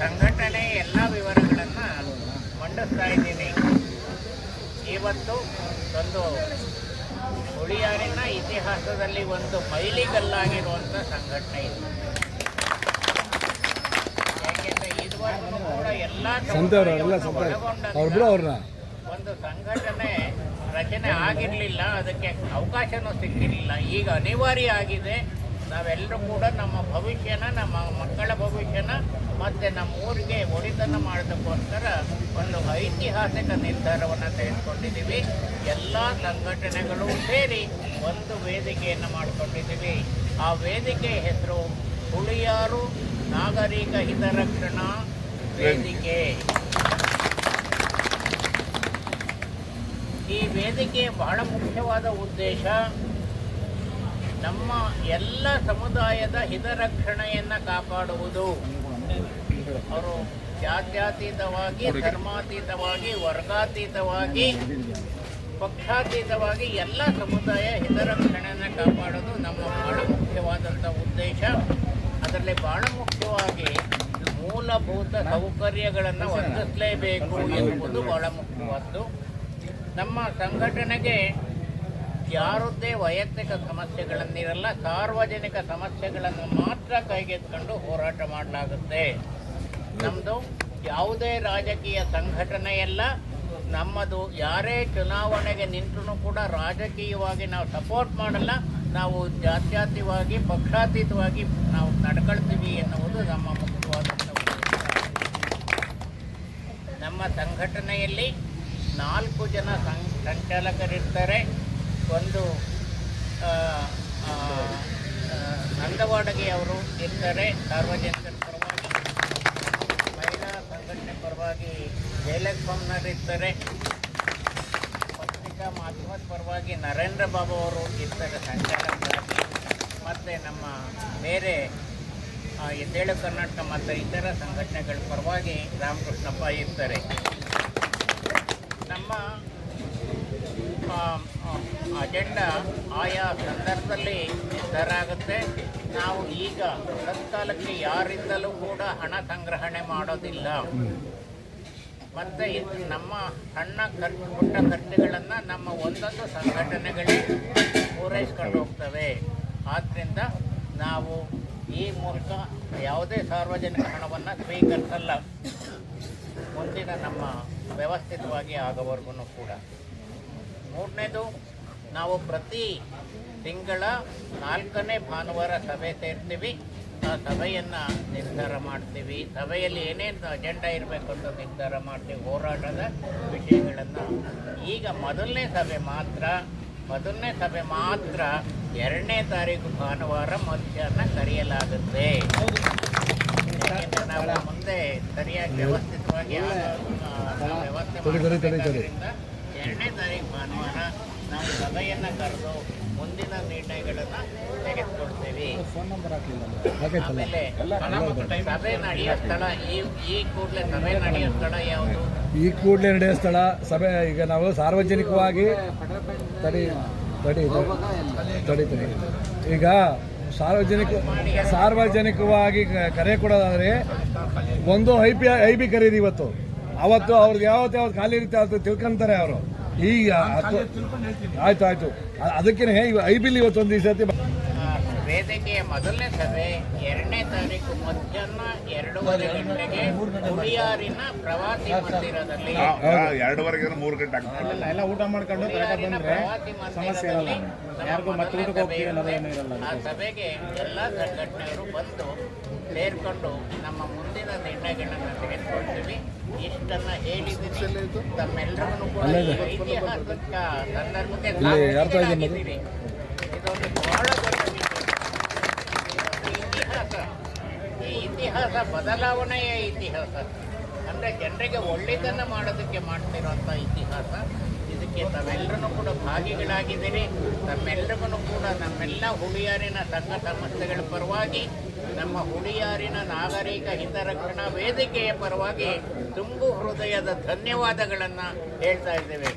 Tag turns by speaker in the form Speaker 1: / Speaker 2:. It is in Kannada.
Speaker 1: ಸಂಘಟನೆ ಎಲ್ಲ ವಿವರಗಳನ್ನು ಮಂಡಿಸ್ತಾ ಇದ್ದೀನಿ ಇವತ್ತು ಒಂದು ಹುಳಿಯಾರಿನ ಇತಿಹಾಸದಲ್ಲಿ ಒಂದು ಮೈಲಿಗಲ್ಲಾಗಿರುವಂಥ ಸಂಘಟನೆ ಇದು. ಯಾಕೆಂದ್ರೆ ಇದುವರೆಗೂ ಕೂಡ ಎಲ್ಲ ಒಂದು ಸಂಘಟನೆ ರಚನೆ ಆಗಿರಲಿಲ್ಲ ಅದಕ್ಕೆ ಅವಕಾಶನೂ ಸಿಕ್ಕಿರಲಿಲ್ಲ. ಈಗ ಅನಿವಾರ್ಯ ಆಗಿದೆ ನಾವೆಲ್ಲರೂ ಕೂಡ ನಮ್ಮ ಭವಿಷ್ಯನ, ನಮ್ಮ ಮಕ್ಕಳ ಭವಿಷ್ಯನ ಮತ್ತು ನಮ್ಮ ಊರಿಗೆ ಒಳಿತನ್ನು ಮಾಡೋದಕ್ಕೋಸ್ಕರ ಒಂದು ಐತಿಹಾಸಿಕ ನಿರ್ಧಾರವನ್ನು ತೆಗೆದುಕೊಂಡಿದ್ದೀವಿ. ಎಲ್ಲ ಸಂಘಟನೆಗಳು ಸೇರಿ ಒಂದು ವೇದಿಕೆಯನ್ನು ಮಾಡಿಕೊಂಡಿದ್ದೀವಿ. ಆ ವೇದಿಕೆ ಹೆಸರು ಹುಳಿಯಾರು ನಾಗರಿಕ ಹಿತರಕ್ಷಣಾ ವೇದಿಕೆ. ಈ ವೇದಿಕೆಯ ಬಹಳ ಮುಖ್ಯವಾದ ಉದ್ದೇಶ. ನಮ್ಮ ಎಲ್ಲ ಸಮುದಾಯದ ಹಿತರಕ್ಷಣೆಯನ್ನು ಕಾಪಾಡುವುದು. ಅವರು ಜಾತ್ಯತೀತವಾಗಿ ಧರ್ಮಾತೀತವಾಗಿ ವರ್ಗಾತೀತವಾಗಿ ಪಕ್ಷಾತೀತವಾಗಿ ಎಲ್ಲ ಸಮುದಾಯ ಹಿತರಕ್ಷಣೆಯನ್ನು ಕಾಪಾಡೋದು ನಮ್ಮ ಬಹಳ ಮುಖ್ಯವಾದಂಥ ಉದ್ದೇಶ. ಅದರಲ್ಲಿ ಬಹಳ ಮುಖ್ಯವಾಗಿ ಮೂಲಭೂತ ಸೌಕರ್ಯಗಳನ್ನು ಒದಗಿಸಲೇಬೇಕು ಎನ್ನುವುದು ಬಹಳ ಮುಖ್ಯವಾದ್ದು. ನಮ್ಮ ಸಂಘಟನೆಗೆ ಯಾರದ್ದೇ ವೈಯಕ್ತಿಕ ಸಮಸ್ಯೆಗಳನ್ನಿರಲ್ಲ, ಸಾರ್ವಜನಿಕ ಸಮಸ್ಯೆಗಳನ್ನು ಮಾತ್ರ ಕೈಗೆತ್ಕೊಂಡು ಹೋರಾಟ ಮಾಡಲಾಗುತ್ತೆ. ನಮ್ಮದು ಯಾವುದೇ ರಾಜಕೀಯ ಸಂಘಟನೆಯಲ್ಲ, ನಮ್ಮದು ಯಾರೇ ಚುನಾವಣೆಗೆ ನಿಂತರೂ ಕೂಡ ರಾಜಕೀಯವಾಗಿ ನಾವು ಸಪೋರ್ಟ್ ಮಾಡಲ್ಲ, ನಾವು ಜಾತ್ಯಾತೀತವಾಗಿ, ಪಕ್ಷಾತೀತವಾಗಿ ನಾವು ನಡ್ಕೊಳ್ತೀವಿ ಎನ್ನುವುದು ನಮ್ಮ ಮುಖ್ಯವಾದ ನಮ್ಮ ಸಂಘಟನೆಯಲ್ಲಿ ನಾಲ್ಕು ಜನ ಸಂಚಾಲಕರಿರ್ತಾರೆ. ಒಂದು ಆ, ಆ, ಆ, ನಂದವಾಡಗಿ ಅವರು ಇರ್ತಾರೆ. ಸಾರ್ವಜನಿಕರ ಪರವಾಗಿ ಮಹಿಳಾ ಸಂಘಟನೆ ಪರವಾಗಿ ಜಯಲಕ್ಷ್ಮಣ್ಣರು ಇರ್ತಾರೆ ಪತ್ರಿಕಾ ಮಾಧ್ಯಮದ ಪರವಾಗಿ ನರೇಂದ್ರ ಬಾಬು ಅವರು ಇರ್ತಾರೆ ಸಂಚಾರ ಮತ್ತು ನಮ್ಮ ಬೇರೆ ಎದ್ದೇಳು ಕರ್ನಾಟಕ ಮತ್ತು ಇತರ ಸಂಘಟನೆಗಳ ಪರವಾಗಿ ರಾಮಕೃಷ್ಣಪ್ಪ ಇರ್ತಾರೆ. ನಮ್ಮ ಅಜೆಂಡಾ ಆಯಾ ಸಂದರ್ಭದಲ್ಲಿ ನಿರ್ಧಾರ ಆಗುತ್ತೆ ನಾವು ಈಗ ತತ್ಕಾಲಕ್ಕೆ ಯಾರಿಂದಲೂ ಕೂಡ ಹಣ ಸಂಗ್ರಹಣೆ ಮಾಡೋದಿಲ್ಲ. ಮತ್ತೆ ಇದು ನಮ್ಮ ಸಣ್ಣ ಖರ್ಚು ಪುಟ್ಟ ಖರ್ಚುಗಳನ್ನು ನಮ್ಮ ಒಂದೊಂದು ಸಂಘಟನೆಗಳೇ ಪೂರೈಸ್ಕೊಂಡು ಹೋಗ್ತವೆ. ಆದ್ದರಿಂದ ನಾವು ಈ ಮೂಲಕ ಯಾವುದೇ ಸಾರ್ವಜನಿಕ ಹಣವನ್ನು ಸ್ವೀಕರಿಸಲ್ಲ. ಮುಂದಿನ ನಮ್ಮ ವ್ಯವಸ್ಥಿತವಾಗಿ ಆಗೋವರೆಗೂ ಕೂಡ. ಮೂರನೇದು ನಾವು ಪ್ರತಿ ತಿಂಗಳ ನಾಲ್ಕನೇ ಭಾನುವಾರ ಸಭೆ ಸೇರ್ತೀವಿ ಆ ಸಭೆಯನ್ನು ನಿರ್ಧಾರ ಮಾಡ್ತೀವಿ. ಸಭೆಯಲ್ಲಿ ಏನೇನು ಅಜೆಂಡಾ ಇರಬೇಕು ಅಂತ ನಿರ್ಧಾರ ಮಾಡ್ತೀವಿ. ಹೋರಾಟದ ವಿಷಯಗಳನ್ನು. ಈಗ ಮೊದಲನೇ ಸಭೆ ಮಾತ್ರ ಮೊದಲನೇ ಸಭೆ ಮಾತ್ರ ಎರಡನೇ ತಾರೀಕು ಭಾನುವಾರ ಮಧ್ಯಾಹ್ನ ಕರೆಯಲಾಗುತ್ತೆ. ನಾವು ಮುಂದೆ ಸರಿಯಾಗಿ ವ್ಯವಸ್ಥಿತವಾಗಿ ವ್ಯವಸ್ಥೆ
Speaker 2: ತಡಿ,
Speaker 1: ಎರಡನೇ ತಾರೀಕು ಭಾನುವಾರ ನಾವು ಸಭೆಯನ್ನು ಕರೆದು ಮುಂದಿನ ನಿರ್ಣಯಗಳನ್ನು ತೆಗೆದುಕೊಳ್ತೇವೆ
Speaker 2: ಹಾಕೈತಲ್ಲ
Speaker 1: ಆಮೇಲೆ ಸಭೆ ನಡೆಯೋ ಸ್ಥಳ ಈ ಈ ಕೂಡಲೇ ಸಭೆ ನಡೆಯೋ ಸ್ಥಳ ಯಾವುದು?
Speaker 2: ಈ ಕೂಡಲೇ ನಡೆಯೋ ಸ್ಥಳ ಸಭೆ ಈಗ ನಾವು ಸಾರ್ವಜನಿಕವಾಗಿ ತಡಿ ತಡಿ ತಡಿ ತಡಿ ಈಗ ಸಾರ್ವಜನಿಕ ಸಾರ್ವಜನಿಕವಾಗಿ ಕರೆ ಕೊಡೋದಾದ್ರೆ ಒಂದು ಐ ಪಿ ಐ ಬಿ ಕರೀರಿ ಇವತ್ತು. ಅವತ್ತು ಅವ್ರಿಗೆ ಯಾವತ್ತು ಯಾವತ್ತು ಖಾಲಿ ಇರುತ್ತೆ ಅವತ್ತು ತಿಳ್ಕೊಂತಾರೆ ಅವರು. ಈಗ ಆಯ್ತು ಆಯ್ತು. ಹೇ ಐ ಬಿಲ್ ಇವತ್ತು ಒಂದು ದಿವಸ
Speaker 1: ಆ, ವೇದಿಕೆಯ ಮೊದಲನೇ ಸಭೆ ಎರಡನೇ ತಾರೀಕು ಮಧ್ಯಾಹ್ನ ಎರಡೂವರೆ ಗಂಟೆಗೆ ಹುಳಿಯಾರಿನ ಪ್ರವಾಸಿ ಮಂದಿರದಲ್ಲಿ.
Speaker 3: ಎರಡುವರೆಗೆ ಮೂರು ಗಂಟೆ ಆಗ್ತದೆ.
Speaker 4: ಎಲ್ಲ ಊಟ ಮಾಡ್ಕೊಂಡು
Speaker 1: ಪ್ರವಾಸಿ
Speaker 4: ಸಮಸ್ಯೆ ಇರಲ್ಲ.
Speaker 1: ಮಂದಿರದಲ್ಲಿ
Speaker 4: ಯಾರಿಗೂ ಮತ್ತೆ ಊಟಕ್ಕೆ ಹೋಗ್ತೀವಿ ಅನ್ನೋದು ಏನೂ
Speaker 1: ಆ ಸಭೆಗೆ ಎಲ್ಲ ಸಂಘಟನೆಯವರು ಬಂದು ಸೇರ್ಕೊಂಡು ನಮ್ಮ ಮುಂದಿನ ನಿರ್ಣಯಗಳನ್ನು ತೆಗೆದುಕೊಳ್ತೀವಿ. ಇಷ್ಟನ್ನ ಹೇಳಿದ್ದೀನಿ ತಮ್ಮೆಲ್ಲರಿಗೂ ಕೂಡ ಐತಿಹಾಸಿಕ ಸಂದರ್ಭಕ್ಕೆ ಸಾಕ್ಷಿಗಳಾಗಿದ್ದೀರಿ. ಇದೊಂದು ಬಹಳ ದೊಡ್ಡ ಇತಿಹಾಸ ಈ ಇತಿಹಾಸ ಬದಲಾವಣೆಯ ಇತಿಹಾಸ. ಅಂದರೆ ಜನರಿಗೆ ಒಳ್ಳೆಯದನ್ನ ಮಾಡೋದಕ್ಕೆ ಮಾಡ್ತಿರೋಂಥ ಇತಿಹಾಸ. ತಾವೆಲ್ಲರೂ ಕೂಡ ಭಾಗಿಗಳಾಗಿದ್ದೀರಿ. ತಮ್ಮೆಲ್ಲರಿಗೂ ಕೂಡ ನಮ್ಮೆಲ್ಲ ಹುಳಿಯಾರಿನ ಸಂಘ ಸಂಸ್ಥೆಗಳ ಪರವಾಗಿ, ನಮ್ಮ ಹುಳಿಯಾರಿನ ನಾಗರಿಕ ಹಿತರಕ್ಷಣಾ ವೇದಿಕೆಯ ಪರವಾಗಿ ತುಂಬು ಹೃದಯದ ಧನ್ಯವಾದಗಳನ್ನು ಹೇಳ್ತಾ ಇದ್ದೇವೆ.